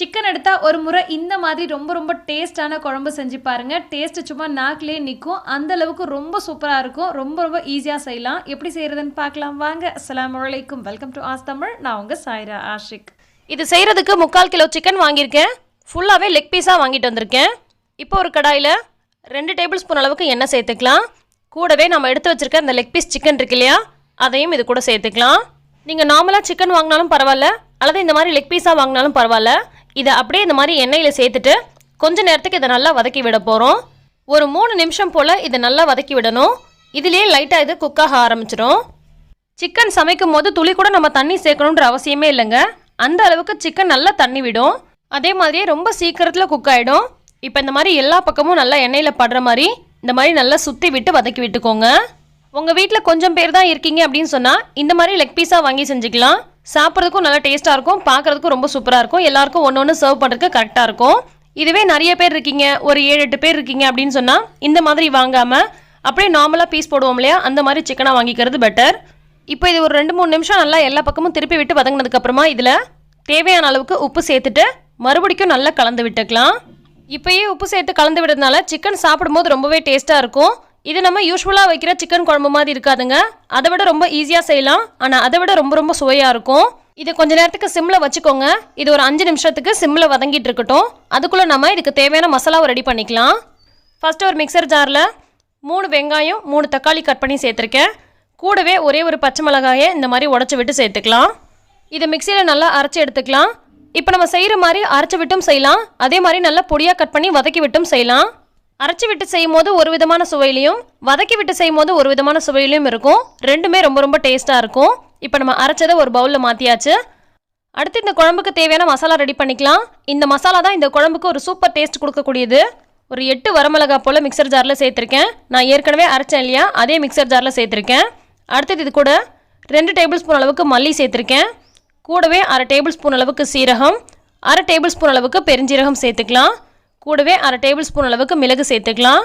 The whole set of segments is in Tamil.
சிக்கன் எடுத்தால் ஒரு முறை இந்த மாதிரி ரொம்ப ரொம்ப டேஸ்டான குழம்பு செஞ்சு பாருங்கள் டேஸ்ட்டு சும்மா நாக்கிலே நிற்கும் அந்த அளவுக்கு ரொம்ப சூப்பராக இருக்கும். ரொம்ப ரொம்ப ஈஸியாக செய்யலாம். எப்படி செய்கிறதுன்னு பார்க்கலாம். வாங்க. அஸ்லாம் வலைக்கும் வெல்கம் டு ஆஸ் தமிழ் நான் உங்கள் சாய்ரா ஆஷிக். இது செய்கிறதுக்கு முக்கால் கிலோ சிக்கன் வாங்கியிருக்கேன். ஃபுல்லாகவே லெக் பீஸாக வாங்கிட்டு வந்திருக்கேன். இப்போ ஒரு கடாயில் ரெண்டு டேபிள் ஸ்பூன் அளவுக்கு எண்ணெய் சேர்த்துக்கலாம். கூடவே நம்ம எடுத்து வச்சிருக்க இந்த லெக் பீஸ் சிக்கன் இருக்கு இல்லையா? அதையும் இது கூட சேர்த்துக்கலாம். நீங்கள் நார்மலாக சிக்கன் வாங்கினாலும் பரவாயில்ல. அல்லது இந்த மாதிரி லெக் பீஸாக வாங்கினாலும் பரவாயில்ல. இதை அப்படியே இந்த மாதிரி எண்ணெயில் சேர்த்துட்டு கொஞ்ச நேரத்துக்கு இதை நல்லா வதக்கி விட போகிறோம் ஒரு மூணு நிமிஷம் போல் இதை நல்லா வதக்கி விடணும். இதுலேயே லைட்டாக இது குக்காக ஆரம்பிச்சிடும் சிக்கன் சமைக்கும் போது துளி கூட நம்ம தண்ணி சேர்க்கணுன்ற அவசியமே இல்லைங்க. அந்த அளவுக்கு சிக்கன் நல்லா தண்ணி விடும். அதே மாதிரியே ரொம்ப சீக்கிரத்தில் குக் ஆகிடும் இப்போ இந்த மாதிரி எல்லா பக்கமும் நல்லா எண்ணெயில் படுற மாதிரி இந்த மாதிரி நல்லா சுற்றி விட்டு வதக்கி விட்டுக்கோங்க. உங்கள் வீட்டில் கொஞ்சம் பேர் தான் இருக்கீங்க அப்படின்னு சொன்னால் இந்த மாதிரி லெக் பீஸாக வாங்கி செஞ்சுக்கலாம். சாப்பிட்றதுக்கும் நல்லா டேஸ்ட்டாக இருக்கும் பார்க்குறதுக்கும் ரொம்ப சூப்பராக இருக்கும். எல்லாருக்கும் ஒன்று ஒன்று சர்வ் பண்ணுறதுக்கு கரெக்டாக இருக்கும். இதுவே நிறைய பேர் இருக்கீங்க ஒரு ஏழு எட்டு பேர் இருக்கீங்க அப்படின்னு சொன்னால் இந்த மாதிரி வாங்காமல் அப்படியே நார்மலாக பீஸ் போடுவோம் இல்லையா? அந்த மாதிரி சிக்கனாக வாங்கிக்கிறது பெட்டர் இப்போ இது ஒரு ரெண்டு மூணு நிமிஷம் நல்லா எல்லா பக்கமும் திருப்பி விட்டு வதங்கினதுக்கப்புறமா இதில் தேவையான அளவுக்கு உப்பு சேர்த்துட்டு மறுபடிக்கும் நல்லா கலந்து விட்டுக்கலாம். இப்போயே உப்பு சேர்த்து கலந்து விடுறதுனால சிக்கன் சாப்பிடும்போது ரொம்பவே டேஸ்ட்டாக இருக்கும். இது நம்ம யூஸ்வலாக வைக்கிற சிக்கன் குழம்பு மாதிரி இருக்காதுங்க. அதை விட ரொம்ப ஈஸியாக செய்யலாம். ஆனால் அதை விட ரொம்ப ரொம்ப சுவையாக இருக்கும். இதை கொஞ்ச நேரத்துக்கு சிம்மில் வச்சுக்கோங்க. இது ஒரு அஞ்சு நிமிஷத்துக்கு சிம்மில் வதங்கிட்டு இருக்கட்டும். அதுக்குள்ளே நம்ம இதுக்கு தேவையான மசாலாவை ரெடி பண்ணிக்கலாம். ஃபஸ்ட்டு ஒரு மிக்சர் ஜாரில் மூணு வெங்காயம் மூணு தக்காளி கட் பண்ணி சேர்த்துருக்கேன். கூடவே ஒரே ஒரு பச்சை மிளகாயை இந்த மாதிரி உடச்சி விட்டு சேர்த்துக்கலாம். இதை மிக்சியில் நல்லா அரைச்சி எடுத்துக்கலாம். இப்போ நம்ம செய்கிற மாதிரி அரைச்சி விட்டும் செய்யலாம். அதே மாதிரி நல்லா பொடியாக கட் பண்ணி வதக்கி விட்டும் செய்யலாம். அரைச்சி விட்டு செய்யும் போது ஒரு விதமான சுவையிலையும் வதக்கி விட்டு செய்யும் போது ஒரு விதமான சுவையிலையும் இருக்கும். ரெண்டுமே ரொம்ப ரொம்ப டேஸ்ட்டாக இருக்கும். இப்போ நம்ம அரைச்சதை ஒரு பவுலில் மாற்றியாச்சு அடுத்து இந்த குழம்புக்கு தேவையான மசாலா ரெடி பண்ணிக்கலாம். இந்த மசாலா தான் இந்த குழம்புக்கு ஒரு சூப்பர் டேஸ்ட் கொடுக்கக்கூடியது. ஒரு எட்டு வரமிளகா போல் மிக்சர் ஜாரில் சேர்த்துருக்கேன். நான் ஏற்கனவே அரைச்சேன் இல்லையா? அதே மிக்சர் ஜாரில் சேர்த்துருக்கேன். அடுத்தது இது கூட ரெண்டு டேபிள் ஸ்பூன் அளவுக்கு மல்லி சேர்த்துருக்கேன். கூடவே அரை டேபிள் ஸ்பூன் அளவுக்கு சீரகம் அரை டேபிள் ஸ்பூன் அளவுக்கு பெருஞ்சீரகம் சேர்த்துக்கலாம். கூடவே அரை டேபிள் ஸ்பூன் அளவுக்கு மிளகு சேர்த்துக்கலாம்.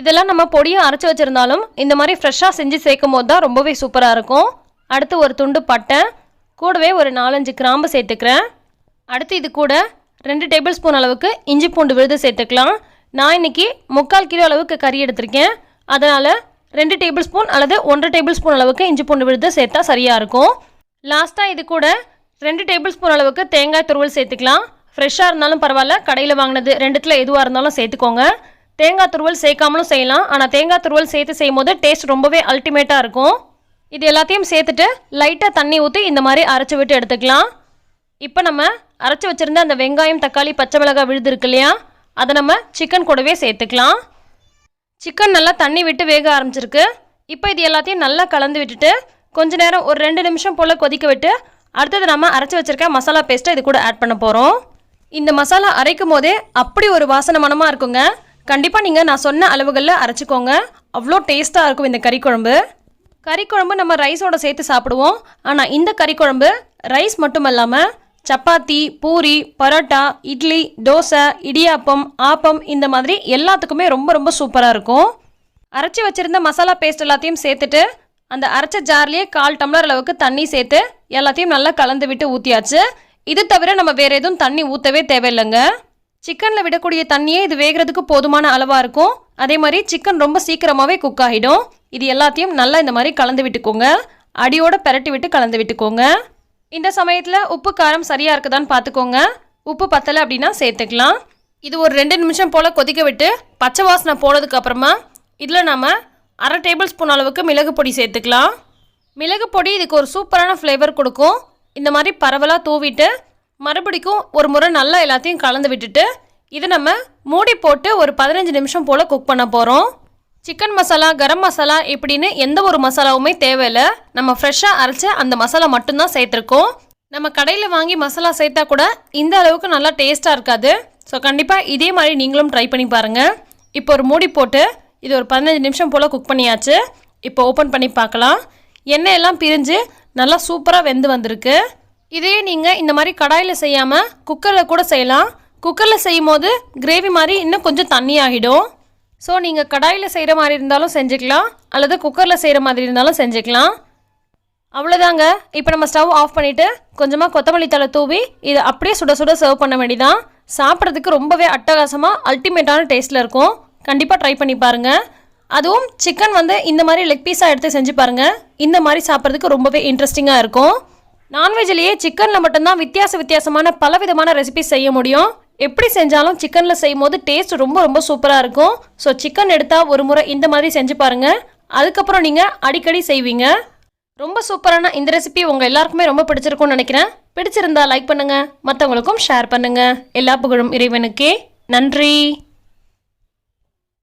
இதெல்லாம் நம்ம பொடியை அரைச்சி வச்சுருந்தாலும் இந்த மாதிரி ஃப்ரெஷ்ஷாக செஞ்சு சேர்க்கும் போது தான் ரொம்பவே சூப்பராக இருக்கும். அடுத்து ஒரு துண்டு பட்டை கூடவே ஒரு நாலஞ்சு கிராம்பு சேர்த்துக்கிறேன். அடுத்து இது கூட ரெண்டு டேபிள் ஸ்பூன் அளவுக்கு இஞ்சி பூண்டு விழுது சேர்த்துக்கலாம். நான் இன்னைக்கு முக்கால் கிலோ அளவுக்கு கறி எடுத்திருக்கேன். அதனால் ரெண்டு டேபிள் ஸ்பூன் அல்லது ஒன்றரை டேபிள் ஸ்பூன் அளவுக்கு இஞ்சி பூண்டு விழுது சேர்த்தா சரியாக இருக்கும். லாஸ்ட்டாக இது கூட ரெண்டு டேபிள் ஸ்பூன் அளவுக்கு தேங்காய் துருவல் சேர்த்துக்கலாம். ஃப்ரெஷ்ஷாக இருந்தாலும் பரவாயில்ல. கடையில் வாங்கினது ரெண்டுத்தில் எதுவாக இருந்தாலும் சேர்த்துக்கோங்க. தேங்காய் துருவல் சேர்க்காமலும் செய்யலாம். ஆனால் தேங்காய் துருவல் சேர்த்து செய்யும் போது டேஸ்ட் ரொம்பவே அல்டிமேட்டாக இருக்கும். இது எல்லாத்தையும் சேர்த்துட்டு லைட்டாக தண்ணி ஊற்றி இந்த மாதிரி அரைச்சி விட்டு எடுத்துக்கலாம். இப்போ நம்ம அரைச்சி வச்சுருந்த அந்த வெங்காயம் தக்காளி பச்சை மிளகாய் விழுது இருக்கு இல்லையா? அதை நம்ம சிக்கன் கூடவே சேர்த்துக்கலாம். சிக்கன் நல்லா தண்ணி விட்டு வேக ஆரம்பிச்சிருக்கு. இப்போ இது எல்லாத்தையும் நல்லா கலந்து விட்டுட்டு கொஞ்ச நேரம் ஒரு ரெண்டு நிமிஷம் போல் கொதிக்க விட்டு அடுத்தது நம்ம அரைச்சி வச்சுருக்க மசாலா பேஸ்ட்டை இது கூட ஆட் பண்ண போகிறோம் இந்த மசாலா அரைக்கும் போதே அப்படி ஒரு வாசனை மனமாக இருக்குங்க. கண்டிப்பாக நீங்கள் நான் சொன்ன அளவுகளில் அரைச்சிக்கோங்க. அவ்வளோ டேஸ்ட்டாக இருக்கும் இந்த கறி குழம்பு. கறி குழம்பு நம்ம ரைஸோட சேர்த்து சாப்பிடுவோம். ஆனால் இந்த கறி குழம்பு ரைஸ் மட்டும் இல்லாமல் சப்பாத்தி பூரி பரோட்டா இட்லி தோசை இடியாப்பம் ஆப்பம் இந்த மாதிரி எல்லாத்துக்குமே ரொம்ப ரொம்ப சூப்பராக இருக்கும். அரைச்சி வச்சுருந்த மசாலா பேஸ்ட் எல்லாத்தையும் சேர்த்துட்டு அந்த அரைச்ச ஜார்லேயே கால் டம்ளர் அளவுக்கு தண்ணி சேர்த்து எல்லாத்தையும் நல்லா கலந்து விட்டு ஊற்றியாச்சு இது தவிர நம்ம வேறு எதுவும் தண்ணி ஊற்றவே தேவையில்லைங்க. சிக்கனில் விடக்கூடிய தண்ணியே இது வேகிறதுக்கு போதுமான அளவாக இருக்கும். அதே மாதிரி சிக்கன் ரொம்ப சீக்கிரமாகவே குக் ஆகிடும். இது எல்லாத்தையும் நல்லா இந்த மாதிரி கலந்து விட்டுக்கோங்க. அடியோட பெரட்டி விட்டு கலந்து விட்டுக்கோங்க. இந்த சமயத்தில் உப்பு காரம் சரியாக இருக்குதான்னு பார்த்துக்கோங்க உப்பு பத்தலை அப்படின்னா சேர்த்துக்கலாம். இது ஒரு ரெண்டு நிமிஷம் போல் கொதிக்க விட்டு பச்சை வாசனை போனதுக்கு அப்புறமா இதில் நம்ம அரை டேபிள் ஸ்பூன் அளவுக்கு மிளகு பொடி சேர்த்துக்கலாம். மிளகு பொடி இதுக்கு ஒரு சூப்பரான ஃப்ளேவர் கொடுக்கும். இந்த மாதிரி பரவலாக தூவிட்டு மறுபடிக்கும் ஒரு முறை நல்லா எல்லாத்தையும் கலந்து விட்டுட்டு இதை நம்ம மூடி போட்டு ஒரு பதினஞ்சு நிமிஷம் போல் குக் பண்ண போகிறோம் சிக்கன் மசாலா கரம் மசாலா இப்படின்னு எந்த ஒரு மசாலாவுமே தேவையில்லை. நம்ம ஃப்ரெஷ்ஷாக அரைச்ச அந்த மசாலா மட்டும்தான் சேர்த்துருக்கோம். நம்ம கடையில் வாங்கி மசாலா சேர்த்தா கூட இந்த அளவுக்கு நல்லா டேஸ்ட்டாக இருக்காது. ஸோ கண்டிப்பாக இதே மாதிரி நீங்களும் ட்ரை பண்ணி பாருங்கள் இப்போ ஒரு மூடி போட்டு இது ஒரு பதினஞ்சு நிமிஷம் போல் குக் பண்ணியாச்சு. இப்போ ஓப்பன் பண்ணி பார்க்கலாம். எண்ணெய் எல்லாம் பிரிஞ்சு நல்லா சூப்பராக வெந்து வந்திருக்கு. இதே நீங்கள் இந்த மாதிரி கடாயில் செய்யாமல் குக்கரில் கூட செய்யலாம். குக்கரில் செய்யும் போது கிரேவி மாதிரி இன்னும் கொஞ்சம் தண்ணி ஆகிடும். ஸோ நீங்கள் கடாயில் செய்கிற மாதிரி இருந்தாலும் செஞ்சுக்கலாம். அல்லது குக்கரில் செய்கிற மாதிரி இருந்தாலும் செஞ்சுக்கலாம். அவ்வளோதாங்க இப்போ நம்ம ஸ்டவ் ஆஃப் பண்ணிவிட்டு கொஞ்சமாக கொத்தமல்லி தழை தூவி இதை அப்படியே சுட சுட சர்வ் பண்ண வேண்டிதான் சாப்பிட்றதுக்கு ரொம்பவே அட்டகாசமாக அல்டிமேட்டான டேஸ்ட்டில் இருக்கும். கண்டிப்பாக ட்ரை பண்ணி பாருங்கள் அதுவும் சிக்கன் வந்து இந்த மாதிரி லெக் பீஸாக எடுத்து செஞ்சு பாருங்கள் இந்த மாதிரி சாப்பிட்றதுக்கு ரொம்பவே இன்ட்ரெஸ்டிங்காக இருக்கும். நான்வெஜ்லேயே சிக்கனில் மட்டும்தான் வித்தியாச வித்தியாசமான பல விதமான ரெசிபிஸ் செய்ய முடியும். எப்படி செஞ்சாலும் சிக்கனில் செய்யும் போது டேஸ்ட் ரொம்ப ரொம்ப சூப்பராக இருக்கும். ஸோ சிக்கன் எடுத்தால் ஒரு முறை இந்த மாதிரி செஞ்சு பாருங்கள் அதுக்கப்புறம் நீங்கள் அடிக்கடி செய்வீங்க. ரொம்ப சூப்பரான இந்த ரெசிபி உங்கள் எல்லாருக்குமே ரொம்ப பிடிச்சிருக்கும்னு நினைக்கிறேன். பிடிச்சிருந்தா லைக் பண்ணுங்கள் மற்றவங்களுக்கும் ஷேர் பண்ணுங்கள் எல்லா புகழும் இறைவனுக்கே. நன்றி.